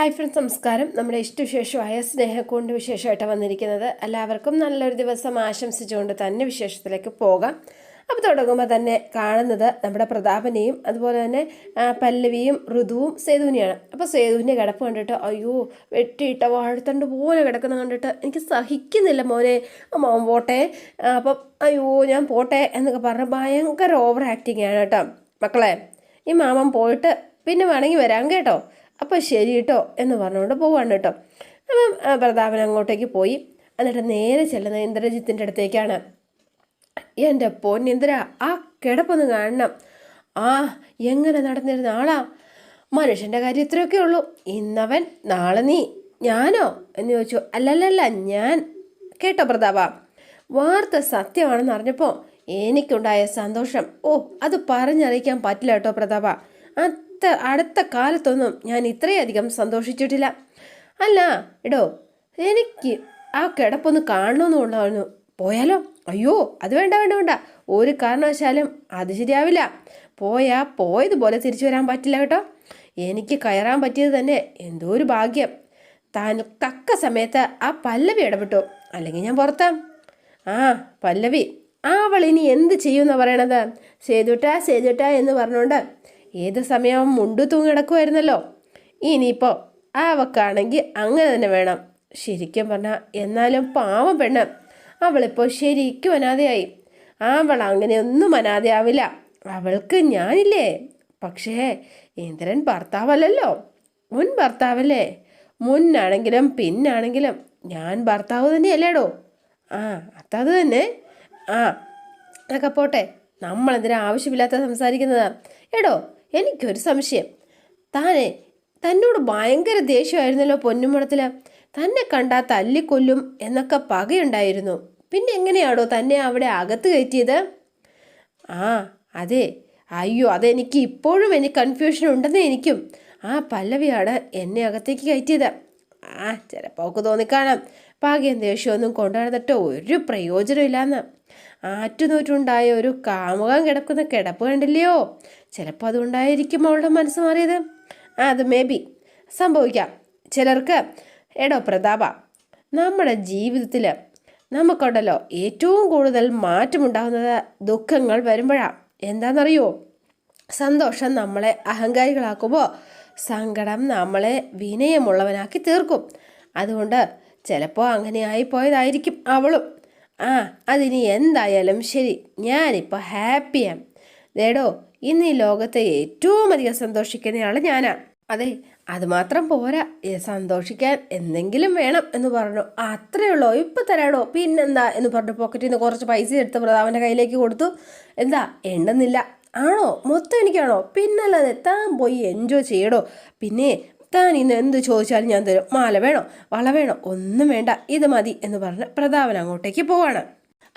Hi friends നമസ്കാരം. നമ്മുടെ ഇഷ്ടവിശേഷമായ സ്നേഹക്കൊണ്ട് വിശേഷമായിട്ടാണ് വന്നിരിക്കുന്നത് എല്ലാവർക്കും നല്ലൊരു ദിവസം ആശംസിച്ചുകൊണ്ട് തന്നെ വിശേഷത്തിലേക്ക് പോകാം. അപ്പോൾ തുടങ്ങുമ്പോൾ തന്നെ കാണുന്നത് നമ്മുടെ പ്രതാപനെയും അതുപോലെ തന്നെ പല്ലവിയും ഋതുവും സേതുവിനെയാണ്. അപ്പോൾ സേതുവിന്റെ കിടപ്പ് കണ്ടിട്ട് അയ്യോ വെട്ടിയിട്ട വാഴത്തണ്ട് പോലെ കിടക്കുന്ന കണ്ടിട്ട് എനിക്ക് സഹിക്കുന്നില്ല മോനെ. മോൻ പോട്ടെ. അപ്പം അയ്യോ ഞാൻ പോട്ടെ എന്നൊക്കെ പറഞ്ഞ് ഭയങ്കര ഓവർ ആക്ടിങ് ആണ് കേട്ടോ. മക്കളെ ഈ മാമൻ പോയിട്ട് പിന്നെ വേണമെങ്കിൽ വരാം കേട്ടോ. അപ്പോൾ ശരി കേട്ടോ എന്ന് പറഞ്ഞുകൊണ്ട് പോവാണ് കേട്ടോ അപ്പം പ്രതാപൻ അങ്ങോട്ടേക്ക് പോയി. എന്നിട്ട് നേരെ ചെല്ലുന്ന ഇന്ദ്രജിത്തിന്റെ അടുത്തേക്കാണ്. എന്റെ പൊന്നിന്ദ്ര ആ കിടപ്പൊന്ന് കാണണം. ആ എങ്ങനെ നടന്നിരുന്ന ആളാ? മനുഷ്യന്റെ കാര്യം ഇത്രയൊക്കെ ഉള്ളൂ. ഇന്നവൻ നാളെ നീ ഞാനോ? എന്ന് ചോദിച്ചു. അല്ലല്ലല്ല ഞാൻ. കേട്ടോ പ്രതാപ വാർത്ത സത്യമാണെന്ന് അറിഞ്ഞപ്പോൾ എനിക്കുണ്ടായ സന്തോഷം. ഓ അത് പറഞ്ഞറിയിക്കാൻ പറ്റില്ല കേട്ടോ പ്രതാപ. അത്ത അടുത്ത കാലത്തൊന്നും ഞാൻ ഇത്രയധികം സന്തോഷിച്ചിട്ടില്ല. അല്ല എടോ എനിക്ക് ആ കിടപ്പൊന്ന് കാണണമെന്നുള്ളതായിരുന്നു പോയാലോ? അയ്യോ അത് വേണ്ട വേണ്ട വേണ്ട. ഒരു കാരണവശാലും അത് ശരിയാവില്ല. പോയാ പോയതുപോലെ തിരിച്ചു വരാൻ പറ്റില്ല കേട്ടോ. എനിക്ക് കയറാൻ പറ്റിയത് തന്നെ എന്തോ ഒരു ഭാഗ്യം. താൻ തക്ക സമയത്ത് ആ പല്ലവി ഇടപെട്ടു. അല്ലെങ്കിൽ ഞാൻ പുറത്താം. ആ പല്ലവി. അവൾ ഇനി എന്ത് ചെയ്യുമെന്ന് പറയണത്? സേതുട്ടാ സേതുട്ടാ എന്ന് പറഞ്ഞുകൊണ്ട് ഏത് സമയവും മുണ്ടു തൂങ്ങി കിടക്കുമായിരുന്നല്ലോ ഇനിയിപ്പോൾ അവക്കാണെങ്കിൽ അങ്ങനെ തന്നെ വേണം. ശരിക്കും പറഞ്ഞാൽ എന്നാലും പാവം പെണ്ണ്. അവളിപ്പോൾ ശരിക്കും അനാഥയായി. അവൾ അങ്ങനെയൊന്നും അനാഥയാവില്ല. അവൾക്ക് ഞാനില്ലേ. പക്ഷേ ഇന്ദ്രൻ ഭർത്താവല്ലല്ലോ. മുൻ ഭർത്താവല്ലേ. മുന്നാണെങ്കിലും പിന്നാണെങ്കിലും ഞാൻ ഭർത്താവ് തന്നെയല്ലേടോ. ആ അതത് തന്നെ. ആ അതൊക്കെ പോട്ടെ. നമ്മളെന്തിനാ ആവശ്യമില്ലാത്ത സംസാരിക്കുന്നതാ. എടോ എനിക്കൊരു സംശയം. താനെ തന്നോട് ഭയങ്കര ദേഷ്യമായിരുന്നല്ലോ പൊന്നുമുടത്തിൽ തന്നെ കണ്ടാ തല്ലിക്കൊല്ലും എന്നൊക്കെ പകയുണ്ടായിരുന്നു. പിന്നെ എങ്ങനെയാണോ തന്നെ അവിടെ അകത്ത് കയറ്റിയത്? ആ അതെ. അയ്യോ അതെനിക്ക് ഇപ്പോഴും എനിക്ക് കൺഫ്യൂഷൻ ഉണ്ടെന്ന് എനിക്കും. ആ പല്ലവിയാണ് എന്നെ അകത്തേക്ക് കയറ്റിയത്. ആ ചിലപ്പോൾ ഒക്കെ തോന്നിക്കാണാം. ഭാഗ്യം ദേഷ്യമൊന്നും കൊണ്ടുനടന്നിട്ട് ഒരു പ്രയോജനമില്ലാന്ന്. ആറ്റുനോറ്റുണ്ടായ ഒരു കാമുകൻ കിടക്കുന്ന കിടപ്പ് കണ്ടില്ലയോ? ചിലപ്പോൾ അതുകൊണ്ടായിരിക്കും അവളുടെ മനസ്സ് മാറിയത്. അത് മേ ബി സംഭവിക്കാം. ചിലർക്ക് എടോ പ്രതാപ നമ്മുടെ ജീവിതത്തിൽ നമുക്കുണ്ടല്ലോ ഏറ്റവും കൂടുതൽ മാറ്റമുണ്ടാകുന്നത് ദുഃഖങ്ങൾ വരുമ്പോഴാണ് എന്താണെന്നറിയോ? സന്തോഷം നമ്മളെ അഹങ്കാരികളാക്കുമ്പോൾ സങ്കടം നമ്മളെ വിനയമുള്ളവനാക്കി തീർക്കും. അതുകൊണ്ട് ചിലപ്പോൾ അങ്ങനെ ആയിപ്പോയതായിരിക്കും അവളും. ആ അതിനി എന്തായാലും ശരി. ഞാനിപ്പോൾ ഹാപ്പിയാണ് ദേടോ ഇന്ന് ഈ ലോകത്തെ ഏറ്റവും അധികം സന്തോഷിക്കുന്നയാൾ ഞാനാ. അതെ അതുമാത്രം പോരാ. സന്തോഷിക്കാൻ എന്തെങ്കിലും വേണം എന്ന് പറഞ്ഞു. അത്രേ ഉള്ളോ. ഇപ്പം തരാടോ. പിന്നെന്താ എന്ന് പറഞ്ഞു പോക്കറ്റിൽ നിന്ന് കുറച്ച് പൈസ എടുത്ത് പ്രതാപന്റെ കയ്യിലേക്ക് കൊടുത്തു. എന്താ എണ്ണുന്നില്ല. ആണോ? മൊത്തം എനിക്കാണോ? പിന്നല്ലാതെ താൻ പോയി എൻജോയ് ചെയ്യടോ. പിന്നെ താൻ ഇന്ന് എന്ത് ചോദിച്ചാലും ഞാൻ തരും. മാല വേണോ? വള വേണോ? ഒന്നും വേണ്ട. ഇത് മതി എന്ന് പറഞ്ഞ് പ്രതാപൻ അങ്ങോട്ടേക്ക് പോവാണ്.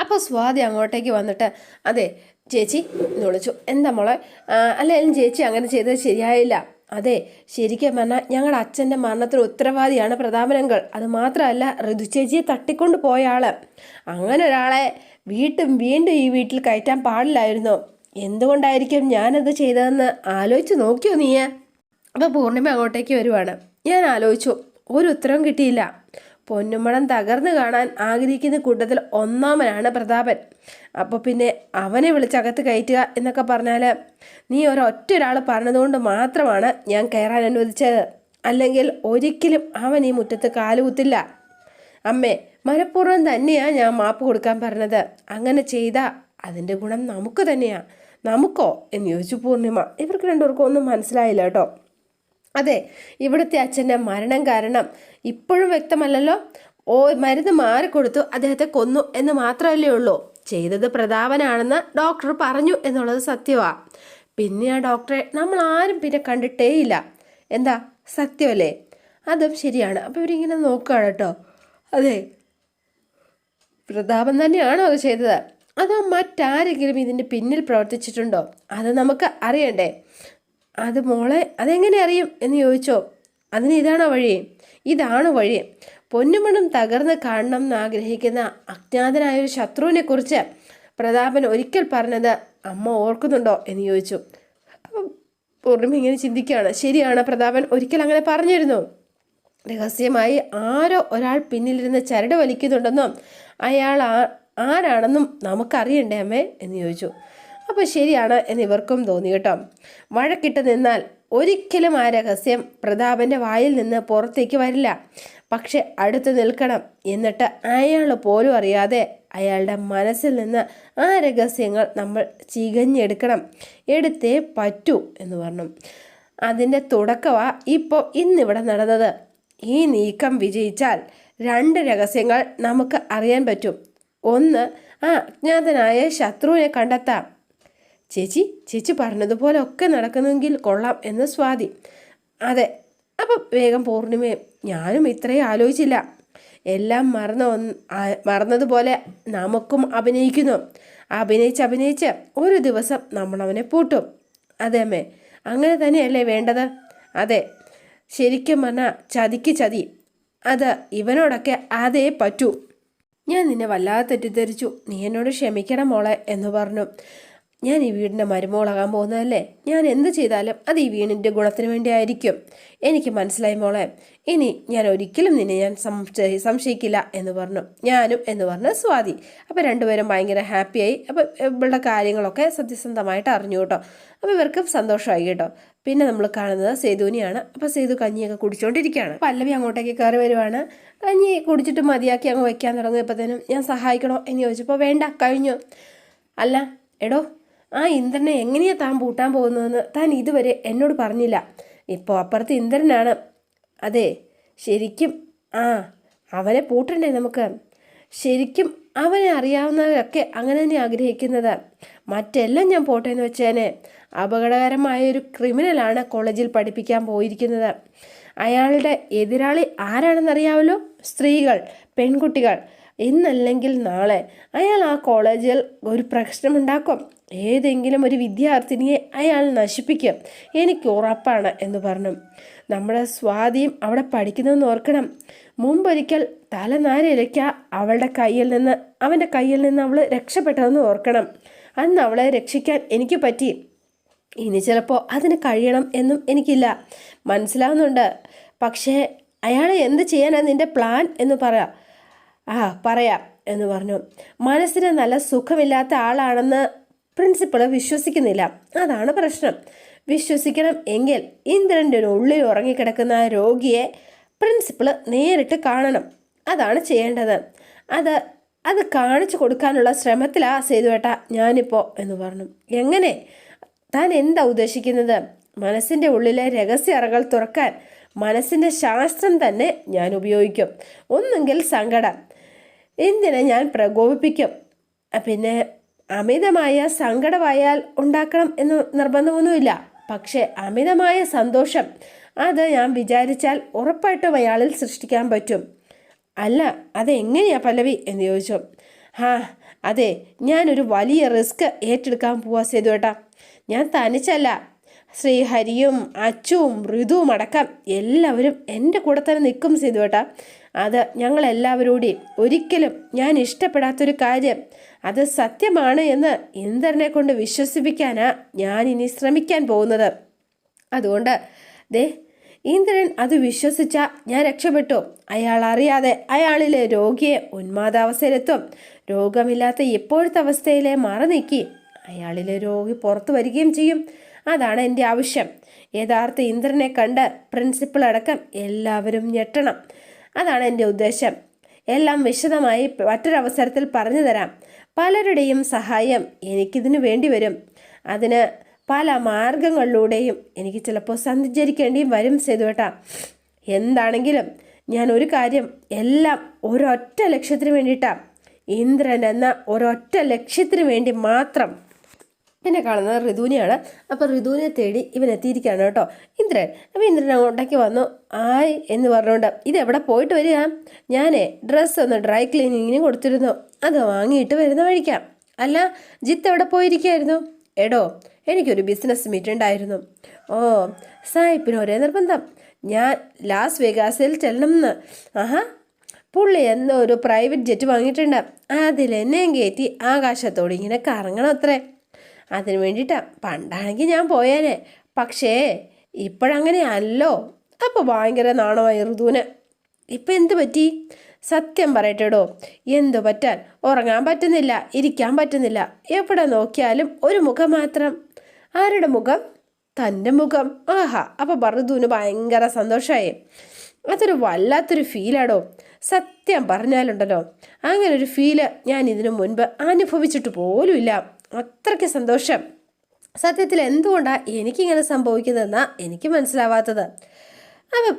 അപ്പോൾ സ്വാതി അങ്ങോട്ടേക്ക് വന്നിട്ട് അതെ ചേച്ചി എന്ന് വിളിച്ചു. എന്താ മോളെ? അല്ലെങ്കിലും ചേച്ചി അങ്ങനെ ചെയ്തത് ശരിയായില്ല. അതെ ശരിക്കും പറഞ്ഞാൽ ഞങ്ങളുടെ അച്ഛന്റെ മരണത്തിന് ഉത്തരവാദിയാണ് പ്രതാപനങ്ങൾ അത് മാത്രമല്ല ഋതുചേച്ചിയെ തട്ടിക്കൊണ്ട് പോയ ആൾ. അങ്ങനെ ഒരാളെ വീട്ടും വീണ്ടും ഈ വീട്ടിൽ കയറ്റാൻ പാടില്ലായിരുന്നു. എന്തുകൊണ്ടായിരിക്കും ഞാനത് ചെയ്തതെന്ന് ആലോചിച്ച് നോക്കിയോ നീ അപ്പോൾ പൂർണിമ അങ്ങോട്ടേക്ക് വരുവാണ്. ഞാൻ ആലോചിച്ചു ഒരു ഉത്തരവും കിട്ടിയില്ല. പൊന്നുമണം തകർന്നു കാണാൻ ആഗ്രഹിക്കുന്ന കൂട്ടത്തിൽ ഒന്നാമനാണ് പ്രതാപൻ. അപ്പോൾ പിന്നെ അവനെ വിളിച്ചകത്ത് കയറ്റുക എന്നൊക്കെ പറഞ്ഞാൽ നീ ഒരൊറ്റ ഒരാൾ പറഞ്ഞതുകൊണ്ട് മാത്രമാണ് ഞാൻ കയറാൻ അനുവദിച്ചത്. അല്ലെങ്കിൽ ഒരിക്കലും അവൻ ഈ മുറ്റത്ത് കാലുകുത്തില്ല അമ്മേ മനഃപൂർവം തന്നെയാണ് ഞാൻ മാപ്പ് കൊടുക്കാൻ പറഞ്ഞത്. അങ്ങനെ ചെയ്താൽ അതിന്റെ ഗുണം നമുക്ക് തന്നെയാണ് നമുക്കോ? എന്ന് ചോദിച്ചു പൂർണിമ. ഇവർക്ക് രണ്ടുപേർക്കും ഒന്നും മനസ്സിലായില്ല കേട്ടോ. അതെ ഇവിടുത്തെ അച്ഛന്റെ മരണം കാരണം ഇപ്പോഴും വ്യക്തമല്ലല്ലോ. ഓ മരുന്ന് മാറിക്കൊടുത്തു അദ്ദേഹത്തെ കൊന്നു എന്ന് മാത്രമല്ലേ ഉള്ളൂ. ചെയ്തത് പ്രതാപനാണെന്ന് ഡോക്ടർ പറഞ്ഞു എന്നുള്ളത് സത്യമാണ് പിന്നെ ആ ഡോക്ടറെ നമ്മൾ ആരും പിന്നെ കണ്ടിട്ടേയില്ല. എന്താ സത്യമല്ലേ? അതും ശരിയാണ്. അപ്പോൾ ഇവരിങ്ങനെ നോക്കുകയാണ് കേട്ടോ. അതെ പ്രതാപൻ തന്നെയാണോ അത് ചെയ്തത്? അതോ മറ്റാരെങ്കിലും ഇതിന്റെ പിന്നിൽ പ്രവർത്തിച്ചിട്ടുണ്ടോ? അത് നമുക്ക് അറിയണ്ടേ. അത് മോളെ അതെങ്ങനെ അറിയും എന്ന് ചോദിച്ചോ? അതിന് ഇതാണോ വഴി? ഇതാണ് വഴി. പൊന്നുമണം തകർന്ന് കാണണം എന്ന് ആഗ്രഹിക്കുന്ന അജ്ഞാതനായ ഒരു ശത്രുവിനെ കുറിച്ച് പ്രതാപൻ ഒരിക്കൽ പറഞ്ഞത് അമ്മ ഓർക്കുന്നുണ്ടോ എന്ന് ചോദിച്ചു. പൂർണിമ ഇങ്ങനെ ചിന്തിക്കുകയാണ്. ശരിയാണ് പ്രതാപൻ ഒരിക്കൽ അങ്ങനെ പറഞ്ഞിരുന്നു. രഹസ്യമായി ആരോ ഒരാൾ പിന്നിലിരുന്ന് ചരട് വലിക്കുന്നുണ്ടെന്നും അയാൾ ആരാണെന്നും നമുക്കറിയണ്ടേ അമ്മേ എന്ന് ചോദിച്ചു. അപ്പോൾ ശരിയാണ് എന്ന് ഇവർക്കും തോന്നി കേട്ടോ. വഴക്കിട്ട് നിന്നാൽ ഒരിക്കലും ആ രഹസ്യം പ്രതാപന്റെ വായിൽ നിന്ന് പുറത്തേക്ക് വരില്ല. പക്ഷെ അടുത്ത് നിൽക്കണം എന്നിട്ട് അയാൾ പോലും അറിയാതെ അയാളുടെ മനസ്സിൽ നിന്ന് ആ രഹസ്യങ്ങൾ നമ്മൾ ചികഞ്ഞെടുക്കണം. എടുത്തേ പറ്റൂ എന്ന് പറഞ്ഞു. അതിന്റെ തുടക്കമാ ഇപ്പോൾ ഇന്നിവിടെ നടന്നത്. ഈ നീക്കം വിജയിച്ചാൽ രണ്ട് രഹസ്യങ്ങൾ നമുക്ക് അറിയാൻ പറ്റും. ഒന്ന് ആ അജ്ഞാതനായ ശത്രുവിനെ കണ്ടെത്താം. ചേച്ചി ചേച്ചി പറഞ്ഞതുപോലെ ഒക്കെ നടക്കുന്നെങ്കിൽ കൊള്ളാം എന്ന് സ്വാതി. അതെ അപ്പം വേഗം പൂർണിമയും ഞാനും ഇത്രയും ആലോചിച്ചില്ല. എല്ലാം മറന്ന ഒന്ന് മറന്നതുപോലെ നമുക്കും അഭിനയിക്കുന്നു. അഭിനയിച്ച് അഭിനയിച്ച് ഒരു ദിവസം നമ്മളവനെ പൂട്ടും. അതെ അമ്മേ അങ്ങനെ തന്നെയല്ലേ വേണ്ടത്? അതെ ശരിക്കും പറഞ്ഞാൽ ചതിക്ക് ചതി. അത് ഇവനോടൊക്കെ അതേ പറ്റൂ. ഞാൻ നിന്നെ വല്ലാതെ തെറ്റിദ്ധരിച്ചു. നീ എന്നോട് ക്ഷമിക്കണം മോളെ എന്ന് പറഞ്ഞു. ഞാൻ ഈ വീടിന്റെ മരുമോളാകാൻ പോകുന്നതല്ലേ? ഞാൻ എന്ത് ചെയ്താലും അത് ഈ വീടിന്റെ ഗുണത്തിന് വേണ്ടി ആയിരിക്കും എനിക്ക് മനസ്സിലായി മോളെ. ഇനി ഞാൻ ഒരിക്കലും നിന്നെ ഞാൻ സംശയി സംശയിക്കില്ല എന്ന് പറഞ്ഞു. ഞാനും എന്ന് പറഞ്ഞ് സ്വാതി. അപ്പോൾ രണ്ടുപേരും ഭയങ്കര ഹാപ്പിയായി. അപ്പോൾ ഇവളുടെ കാര്യങ്ങളൊക്കെ സത്യസന്ധമായിട്ട് അറിഞ്ഞു കേട്ടോ. അപ്പോൾ ഇവർക്കും സന്തോഷമായി കേട്ടോ. പിന്നെ നമ്മൾ കാണുന്നത് സേതുവിനെയാണ്. അപ്പോൾ സേതു കഞ്ഞിയൊക്കെ കുടിച്ചുകൊണ്ടിരിക്കുകയാണ് പല്ലവി അങ്ങോട്ടേക്ക് കയറി വരുവാണ്. കഞ്ഞി കുടിച്ചിട്ട് മതിയാക്കി അങ്ങ് വെക്കാൻ തുടങ്ങിയപ്പോഴത്തേനും ഞാൻ സഹായിക്കണോ എന്ന് ചോദിച്ചപ്പോൾ വേണ്ട കഴിഞ്ഞു. അല്ല എടോ ആ ഇന്ദ്രനെ എങ്ങനെയാ താൻ പൂട്ടാൻ പോകുന്നതെന്ന് താൻ ഇതുവരെ എന്നോട് പറഞ്ഞില്ല. ഇപ്പോൾ അപ്പുറത്ത് ഇന്ദ്രനാണ്. അതെ ശരിക്കും ആ അവനെ പൂട്ടണ്ടേ നമുക്ക്? ശരിക്കും അവനെ അറിയാവുന്നവരൊക്കെ അങ്ങനെ തന്നെ ആഗ്രഹിക്കുന്നത്. മറ്റെല്ലാം ഞാൻ പോട്ടെ എന്ന് വെച്ചേനെ. അപകടകരമായ ഒരു ക്രിമിനലാണ് കോളേജിൽ പഠിപ്പിക്കാൻ പോയിരിക്കുന്നത്. അയാളുടെ എതിരാളി ആരാണെന്നറിയാമല്ലോ സ്ത്രീകൾ പെൺകുട്ടികൾ. ഇന്നല്ലെങ്കിൽ നാളെ അയാൾ ആ കോളേജിൽ ഒരു പ്രശ്നമുണ്ടാക്കും. ഏതെങ്കിലും ഒരു വിദ്യാർത്ഥിനിയെ അയാൾ നശിപ്പിക്കും. എനിക്ക് ഉറപ്പാണ് എന്ന് പറഞ്ഞു. നമ്മുടെ സ്വാതിയും അവിടെ പഠിക്കുന്നതെന്ന് ഓർക്കണം. മുമ്പൊരിക്കൽ തലനാരിഴയ്ക്ക അവളുടെ കയ്യിൽ നിന്ന് അവന്റെ കയ്യിൽ നിന്ന് അവൾ രക്ഷപ്പെട്ടതെന്ന് ഓർക്കണം. അന്ന് അവളെ രക്ഷിക്കാൻ എനിക്ക് പറ്റി. ഇനി ചിലപ്പോൾ അതിന് കഴിയണം എന്നും എനിക്കില്ല. മനസ്സിലാവുന്നുണ്ട്. പക്ഷേ അയാൾ എന്ത് ചെയ്യാനാണ് നിന്റെ പ്ലാൻ എന്ന് പറയാം ആ പറയാം എന്ന് പറഞ്ഞു. മനസ്സിന് നല്ല സുഖമില്ലാത്ത ആളാണെന്ന് പ്രിൻസിപ്പൾ വിശ്വസിക്കുന്നില്ല. അതാണ് പ്രശ്നം. വിശ്വസിക്കണം എങ്കിൽ ഇന്ദ്രന്റെ ഉള്ളിൽ ഉറങ്ങിക്കിടക്കുന്ന രോഗിയെ പ്രിൻസിപ്പൾ നേരിട്ട് കാണണം. അതാണ് ചെയ്യേണ്ടത്. അത് അത് കാണിച്ചു കൊടുക്കാനുള്ള ശ്രമത്തിലാ സേതുവേട്ട ഞാനിപ്പോൾ എന്ന് പറഞ്ഞു. എങ്ങനെ? താൻ എന്താ ഉദ്ദേശിക്കുന്നത്? മനസ്സിന്റെ ഉള്ളിലെ രഹസ്യ അറകൾ തുറക്കാൻ മനസ്സിന്റെ ശാസ്ത്രം തന്നെ ഞാൻ ഉപയോഗിക്കും. ഒന്നെങ്കിൽ സങ്കടം. എന്തിനെ ഞാൻ പ്രകോപിപ്പിക്കും? പിന്നെ അമിതമായ സങ്കടമായാൽ ഉണ്ടാക്കണം എന്ന് നിർബന്ധമൊന്നുമില്ല. പക്ഷേ അമിതമായ സന്തോഷം അത് ഞാൻ വിചാരിച്ചാൽ ഉറപ്പായിട്ടും അയാളിൽ സൃഷ്ടിക്കാൻ പറ്റും. അല്ല അതെങ്ങനെയാ പല്ലവി എന്ന് ചോദിച്ചു. ഹാ അതെ ഞാനൊരു വലിയ റിസ്ക് ഏറ്റെടുക്കാൻ പോവാ സേതുവേട്ടാ. ഞാൻ തനിച്ചല്ല ശ്രീഹരിയും അച്ചുവും ഋതുവും അടക്കം എല്ലാവരും എന്റെ കൂടെ തന്നെ നിൽക്കും ചെയ്തു കേട്ടാ അത് ഞങ്ങളെല്ലാവരോടി ഒരിക്കലും ഞാൻ ഇഷ്ടപ്പെടാത്തൊരു കാര്യം. അത് സത്യമാണ് എന്ന് ഇന്ദ്രനെ കൊണ്ട് വിശ്വസിപ്പിക്കാനാ ഞാൻ ഇനി ശ്രമിക്കാൻ പോകുന്നത്. അതുകൊണ്ട് ദേ ഇന്ദ്രൻ അത് വിശ്വസിച്ച ഞാൻ രക്ഷപ്പെട്ടു. അയാൾ അറിയാതെ അയാളിലെ രോഗിയെ ഉന്മാദാവസ്ഥയിലെത്തും. രോഗമില്ലാത്ത ഇപ്പോഴത്തെ അവസ്ഥയിലെ മറ നീക്കി അയാളിലെ രോഗി പുറത്തു വരികയും ചെയ്യും. അതാണ് എന്റെ ആവശ്യം. യഥാർത്ഥ ഇന്ദ്രനെ കണ്ട് പ്രിൻസിപ്പൾ അടക്കം എല്ലാവരും ഞെട്ടണം. അതാണ് എന്റെ ഉദ്ദേശം. എല്ലാം വിശദമായി മറ്റൊരവസരത്തിൽ പറഞ്ഞു തരാം. പലരുടെയും സഹായം എനിക്കിതിനു വേണ്ടി വരും. അതിന് പല മാർഗങ്ങളിലൂടെയും എനിക്ക് ചിലപ്പോൾ സഞ്ചരിക്കേണ്ടിയും വരും സേതുവേട്ടാ. എന്താണെങ്കിലും ഞാൻ ഒരു കാര്യം എല്ലാം ഒരൊറ്റ ലക്ഷ്യത്തിന് വേണ്ടിയിട്ടാണ് ഇന്ദ്രൻ എന്ന ഒരൊറ്റ ലക്ഷ്യത്തിന് വേണ്ടി മാത്രം പിന്നെ കാണുന്നത് ഋതുവിനെയാണ് അപ്പോൾ ഋതുവിനെ തേടി ഇവൻ എത്തിയിരിക്കുകയാണ് കേട്ടോ. ഇന്ദ്രൻ അപ്പോൾ ഇന്ദ്രൻ അങ്ങോട്ടേക്ക് വന്നു. ആയ് എന്ന് പറഞ്ഞുകൊണ്ട് ഇത് എവിടെ പോയിട്ട് വരിക? ഞാനേ ഡ്രസ്സ് ഒന്ന് ഡ്രൈ ക്ലീനിങ്ങിന് കൊടുത്തിരുന്നു. അത് വാങ്ങിയിട്ട് വരുന്ന വഴിക്കാം. അല്ല ജിത്ത് എവിടെ പോയിരിക്കുകയായിരുന്നു? എടോ എനിക്കൊരു ബിസിനസ് മീറ്റ് ഉണ്ടായിരുന്നു. ഓ സായിപ്പിന് ഒരേ നിർബന്ധം. ഞാൻ ലാസ് വേഗാസിൽ ചെല്ലണമെന്ന് ആഹാ പുള്ളി എന്തോ ഒരു പ്രൈവറ്റ് ജെറ്റ് വാങ്ങിയിട്ടുണ്ട്. അതിൽ എന്നെയും കയറ്റി ആകാശത്തോട് ഇങ്ങനെ കറങ്ങണം അത്രേ അതിന് വേണ്ടിയിട്ടാണ് പണ്ടാണെങ്കിൽ ഞാൻ പോയേനെ. പക്ഷേ ഇപ്പോഴങ്ങനെ അല്ലോ അപ്പോൾ ഭയങ്കര നാണമായി ഋതുവിന്. ഇപ്പം എന്ത് പറ്റി? സത്യം പറയട്ടെടോ. എന്തു പറ്റാൻ? ഉറങ്ങാൻ പറ്റുന്നില്ല ഇരിക്കാൻ പറ്റുന്നില്ല. എവിടെ നോക്കിയാലും ഒരു മുഖം മാത്രം. ആരുടെ മുഖം? തന്റെ മുഖം. ആഹാ അപ്പോൾ ബറുദൂന് ഭയങ്കര സന്തോഷമായി അതൊരു വല്ലാത്തൊരു ഫീലാടോ. സത്യം പറഞ്ഞാലുണ്ടല്ലോ. അങ്ങനെ ഒരു ഫീൽ ഞാൻ ഇതിനു മുൻപ് അനുഭവിച്ചിട്ട് പോലുമില്ല. അത്രയ്ക്ക് സന്തോഷം. സത്യത്തിൽ എന്തുകൊണ്ടാണ് എനിക്കിങ്ങനെ സംഭവിക്കുന്നതെന്നാ എനിക്ക് മനസ്സിലാവാത്തത്? അപ്പം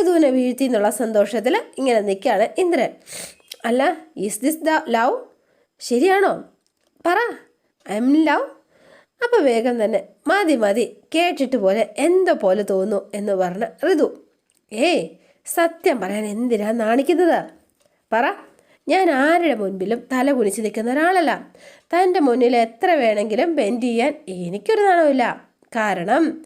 ഋതുവിനെ വീഴ്ത്തി എന്നുള്ള സന്തോഷത്തിൽ ഇങ്ങനെ നിൽക്കുകയാണ് ഇന്ദ്രൻ. അല്ല ഈസ് ദിസ് ദ ലവ് ശരിയാണോ? പറ. ഐ എം ലവ് അപ്പോൾ വേഗം തന്നെ മതി മതി കേട്ടിട്ട് പോലെ എന്തോ പോലെ തോന്നുന്നു എന്ന് പറഞ്ഞ ഋതു. ഏയ് സത്യം പറയാൻ എന്തിനാ നാണിക്കുന്നത്? പറ. ഞാൻ ആരുടെ മുൻപിലും തല കുനിച്ച് നിൽക്കുന്ന ഒരാളല്ല. തന്റെ മുന്നിൽ എത്ര വേണമെങ്കിലും ബെൻഡ് ചെയ്യാൻ എനിക്കൊരു നാണമില്ല കാരണം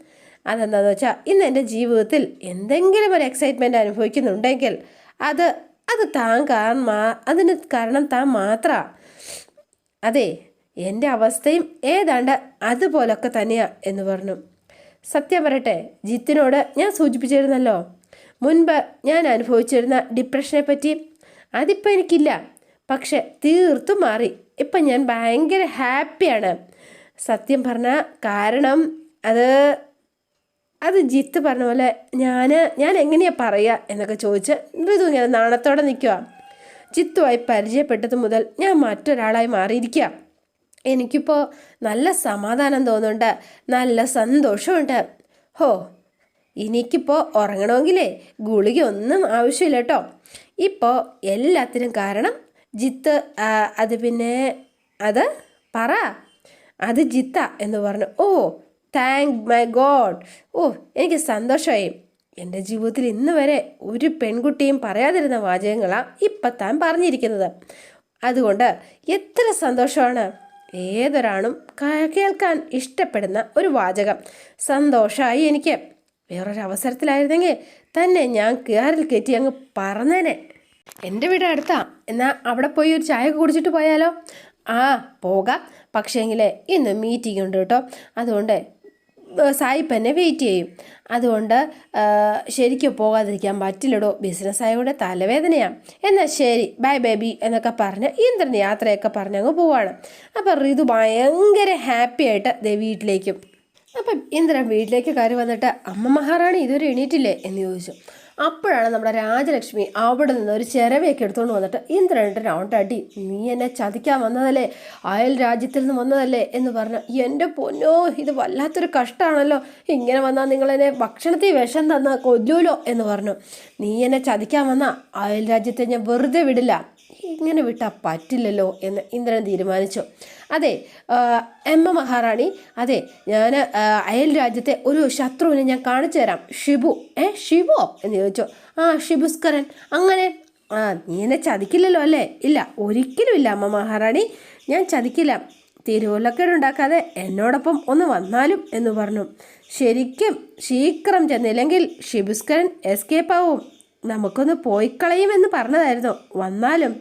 അതെന്താണെന്ന് വെച്ചാൽ ഇന്ന് എന്റെ ജീവിതത്തിൽ എന്തെങ്കിലും ഒരു എക്സൈറ്റ്മെന്റ് അനുഭവിക്കുന്നുണ്ടെങ്കിൽ അത് അത് താൻ കാരണം അതിന് കാരണം താൻ മാത്രമാണ് അതെ എന്റെ അവസ്ഥയും ഏതാണ്ട് അതുപോലൊക്കെ തന്നെയാണ് എന്ന് പറഞ്ഞു. സത്യം പറയട്ടെ ജിത്തിനോട് ഞാൻ സൂചിപ്പിച്ചിരുന്നല്ലോ. മുൻപ് ഞാൻ അനുഭവിച്ചിരുന്ന ഡിപ്രഷനെ പറ്റി അതിപ്പോൾ എനിക്കില്ല. പക്ഷെ തീർത്തും മാറി. ഇപ്പം ഞാൻ ഭയങ്കര ഹാപ്പിയാണ്. സത്യം പറഞ്ഞ കാരണം അത് അത് ജിത്ത് പറഞ്ഞ പോലെ ഞാൻ ഞാൻ എങ്ങനെയാ പറയുക എന്നൊക്കെ ചോദിച്ച് ഋതു ഇങ്ങനെ നാണത്തോടെ നിൽക്കുക ജിത്തുമായി പരിചയപ്പെട്ടത് മുതൽ ഞാൻ മറ്റൊരാളായി മാറിയിരിക്കുക എനിക്കിപ്പോൾ നല്ല സമാധാനം തോന്നുന്നുണ്ട്. നല്ല സന്തോഷമുണ്ട്. ഹോ എനിക്കിപ്പോൾ ഉറങ്ങണമെങ്കിലേ ഗുളിക ഒന്നും ആവശ്യമില്ല കേട്ടോ. ഇപ്പോൾ എല്ലാത്തിനും കാരണം ജിത്ത് അത് പിന്നെ അത് പറ. അത് ജിത്ത എന്ന് പറഞ്ഞു. Oh thank my god oh എനിക്ക് സന്തോഷമായി. എന്റെ ജീവിതത്തിൽ ഇന്ന് വരെ ഒരു പെൺകുട്ടിയും പറയാതിരുന്ന വാചകങ്ങളാണ് ഇപ്പം താൻ പറഞ്ഞിരിക്കുന്നത്. അതുകൊണ്ട് എത്ര സന്തോഷമാണ്. ഏതൊരാളും കേൾക്കാൻ ഇഷ്ടപ്പെടുന്ന ഒരു വാചകം. സന്തോഷമായി എനിക്ക്. വേറൊരു അവസരത്തിലായിരുന്നെങ്കിൽ തന്നെ ഞാൻ കയറിൽ കയറ്റി അങ്ങ് പറന്നേനെ എന്റെ വീട് അടുത്താ. എന്നാൽ അവിടെ പോയി ഒരു ചായ കുടിച്ചിട്ട് പോയാലോ? ആ പോകാം. പക്ഷേങ്കിൽ ഇന്ന് മീറ്റിംഗ് ഉണ്ട് കേട്ടോ. അതുകൊണ്ട് സായിപ്പ് എന്നെ വെയിറ്റ് ചെയ്യും. അതുകൊണ്ട് ശരിക്കും പോകാതിരിക്കാൻ പറ്റില്ലടോ. ബിസിനസ് ആയതുകൊണ്ട് തലവേദനയാണ് എന്നാൽ ശരി ബൈ ബേബി എന്നൊക്കെ പറഞ്ഞ് ഇന്ദ്രൻ യാത്രയൊക്കെ പറഞ്ഞ് അങ്ങ് പോവാണ്. അപ്പം ഋതു ഭയങ്കര ഹാപ്പി ആയിട്ട് ദേ വീട്ടിലേക്കും. അപ്പം ഇന്ദ്രൻ വീട്ടിലേക്ക് കയറി വന്നിട്ട് അമ്മ മഹാറാണി ഇതുവരെ എണീറ്റില്ലേ? എന്ന് ചോദിച്ചു. അപ്പോഴാണ് നമ്മുടെ രാജലക്ഷ്മി അവിടെ നിന്ന് ഒരു ചിരവയൊക്കെ എടുത്തുകൊണ്ട് വന്നിട്ട് ഇന്ദ്രനിട്ട് രൗണ്ട് അടി നീ എന്നെ ചതിക്കാൻ വന്നതല്ലേ? അയൽ രാജ്യത്തിൽ നിന്ന് വന്നതല്ലേ? എന്ന് പറഞ്ഞു എന്റെ പൊന്നോ ഇത് വല്ലാത്തൊരു കഷ്ടമാണല്ലോ ഇങ്ങനെ വന്നാൽ നിങ്ങളെന്നെ ഭക്ഷണത്തിൽ വിഷം തന്ന കൊല്ലൂലോ? എന്ന് പറഞ്ഞു. നീ എന്നെ ചതിക്കാൻ വന്നാൽ അയൽ രാജ്യത്തെ ഞാൻ വെറുതെ വിടില്ല. ഇങ്ങനെ വിട്ടാൽ പറ്റില്ലല്ലോ എന്ന് ഇന്ദ്രൻ തീരുമാനിച്ചു. അതെ എം എ മഹാറാണി. അതെ ഞാൻ അയൽ രാജ്യത്തെ ഒരു ശത്രുവിനെ ഞാൻ കാണിച്ചു തരാം. ഷിബു ഏ ഷിബോ എന്ന് ചോദിച്ചു. ആ ഷിബുസ്കരൻ അങ്ങനെ? ആ നീ എന്നെ ചതിക്കില്ലല്ലോ അല്ലേ? ഇല്ല ഒരിക്കലും ഇല്ല അമ്മ മഹാറാണി. ഞാൻ ചതിക്കില്ല. തിരുവല്ലക്കേടുണ്ടാക്കാതെ എന്നോടൊപ്പം ഒന്ന് വന്നാലും എന്ന് പറഞ്ഞു. ശരിക്കും ശീക്രം ചെന്നില്ലെങ്കിൽ ഷിബുസ്കരൻ എസ്കേപ്പ് ആവും. നമുക്കൊന്ന് പോയിക്കളയുമെന്ന് പറഞ്ഞതായിരുന്നു. വന്നാലും.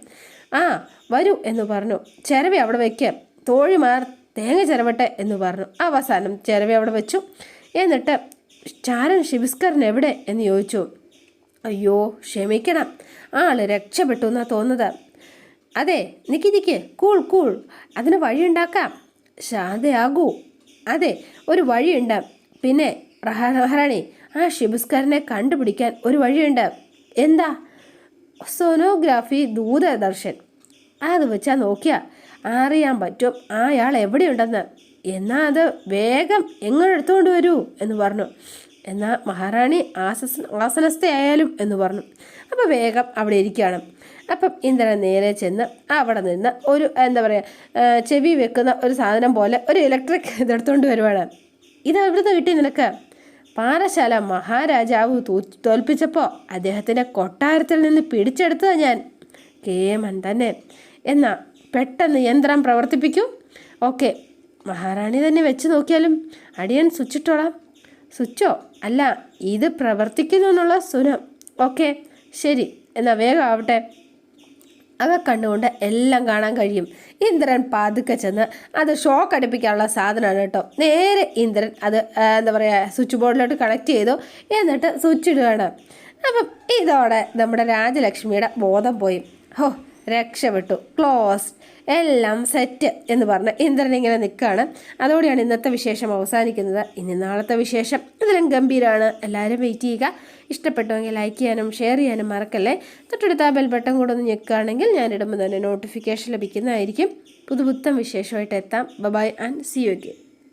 ആ വരൂ എന്ന് പറഞ്ഞു. ചിരവി അവിടെ വയ്ക്കുക തോഴിമാർ തേങ്ങ ചിരവട്ടെ എന്ന് പറഞ്ഞു. അവസാനം ചിരവ അവിടെ വെച്ചു. എന്നിട്ട് ചാരൻ ഷിബിസ്കറിൻ എവിടെ എന്ന് ചോദിച്ചു. അയ്യോ ക്ഷമിക്കണം. ആൾ രക്ഷപ്പെട്ടു എന്നാ തോന്നുന്നത്. അതെ നിക്കിതിക്ക് നിക്ക് കൂൾ കൂൾ. അതിന് വഴിയുണ്ടാക്കാം. ശാന്തയാകൂ. അതെ ഒരു വഴിയുണ്ട്. പിന്നെ മഹാറാണി ആ ഷിബുസ്കറിനെ കണ്ടുപിടിക്കാൻ ഒരു വഴിയുണ്ട്. എന്താ? സോനോഗ്രാഫി ദൂരദർശൻ. അത് വെച്ചാൽ നോക്കിയാൽ അറിയാൻ പറ്റും. അയാൾ എവിടെയുണ്ടെന്ന്? എന്നാൽ അത് വേഗം എങ്ങനെ എടുത്തുകൊണ്ട് വരൂ എന്ന് പറഞ്ഞു. എന്നാൽ മഹാറാണി ആസസ് ആസനസ്ഥയായാലും എന്ന് പറഞ്ഞു. അപ്പോൾ വേഗം അവിടെ ഇരിക്കുകയാണ് അപ്പം ഇന്ദ്രൻ നേരെ ചെന്ന് അവിടെ നിന്ന് ഒരു എന്താ പറയുക ചെവി വെക്കുന്ന ഒരു സാധനം പോലെ ഒരു ഇലക്ട്രിക് ഇതെടുത്തുകൊണ്ട് വരുവാണ്. ഇത് എവിടുന്ന് കിട്ടി നിനക്ക്. പാറശാല മഹാരാജാവ് തോൽപ്പിച്ചപ്പോൾ അദ്ദേഹത്തിന്റെ കൊട്ടാരത്തിൽ നിന്ന് പിടിച്ചെടുത്തതാണ് ഞാൻ. കേമൻ തന്നെ. എന്നാ പെട്ടെന്ന് യന്ത്രം പ്രവർത്തിപ്പിക്കൂ. ഓക്കെ. മഹാറാണി തന്നെ വെച്ച് നോക്കിയാലും അടിയൻ സ്വിച്ചിട്ടോളാം. സ്വിച്ചോ? അല്ല ഇത് പ്രവർത്തിക്കുന്നു എന്നുള്ള സുനം. ഓക്കെ ശരി. എന്നാൽ വേഗം ആവട്ടെ. അവ കണ്ടുകൊണ്ട് എല്ലാം കാണാൻ കഴിയും. ഇന്ദ്രൻ പാതുക്കെ ചെന്ന് അത് ഷോക്ക് അടുപ്പിക്കാനുള്ള സാധനമാണ് കേട്ടോ. നേരെ ഇന്ദ്രൻ അത് എന്താ പറയുക സ്വിച്ച് ബോർഡിലോട്ട് കണക്ട് ചെയ്തു. എന്നിട്ട് സ്വിച്ച് ഇടുകയാണ്. അപ്പം ഇതോടെ നമ്മുടെ രാജലക്ഷ്മിയുടെ ബോധം പോയി. ഹോ രക്ഷപ്പെട്ടു. ക്ലോസ്ഡ് എല്ലാം സെറ്റ് എന്ന് പറഞ്ഞ് ഇന്ദ്രൻ ഇങ്ങനെ നിൽക്കുകയാണ്. അതോടെയാണ് ഇന്നത്തെ വിശേഷം അവസാനിക്കുന്നത്. ഇനി നാളത്തെ വിശേഷം ഇതിലും ഗംഭീരമാണ് എല്ലാവരും വെയിറ്റ് ചെയ്യുക. ഇഷ്ടപ്പെട്ടുവെങ്കിൽ ലൈക്ക് ചെയ്യാനും ഷെയർ ചെയ്യാനും മറക്കല്ലേ? തൊട്ടടുത്ത ആ ബെൽ ബട്ടൺ കൂടെ ഒന്ന് ഞെക്കുകയാണെങ്കിൽ ഞാനിടുമ്പോൾ തന്നെ നോട്ടിഫിക്കേഷൻ ലഭിക്കുന്നതായിരിക്കും. പുതുപുത്തം വിശേഷമായിട്ട് എത്താം. Bye bye and see you again.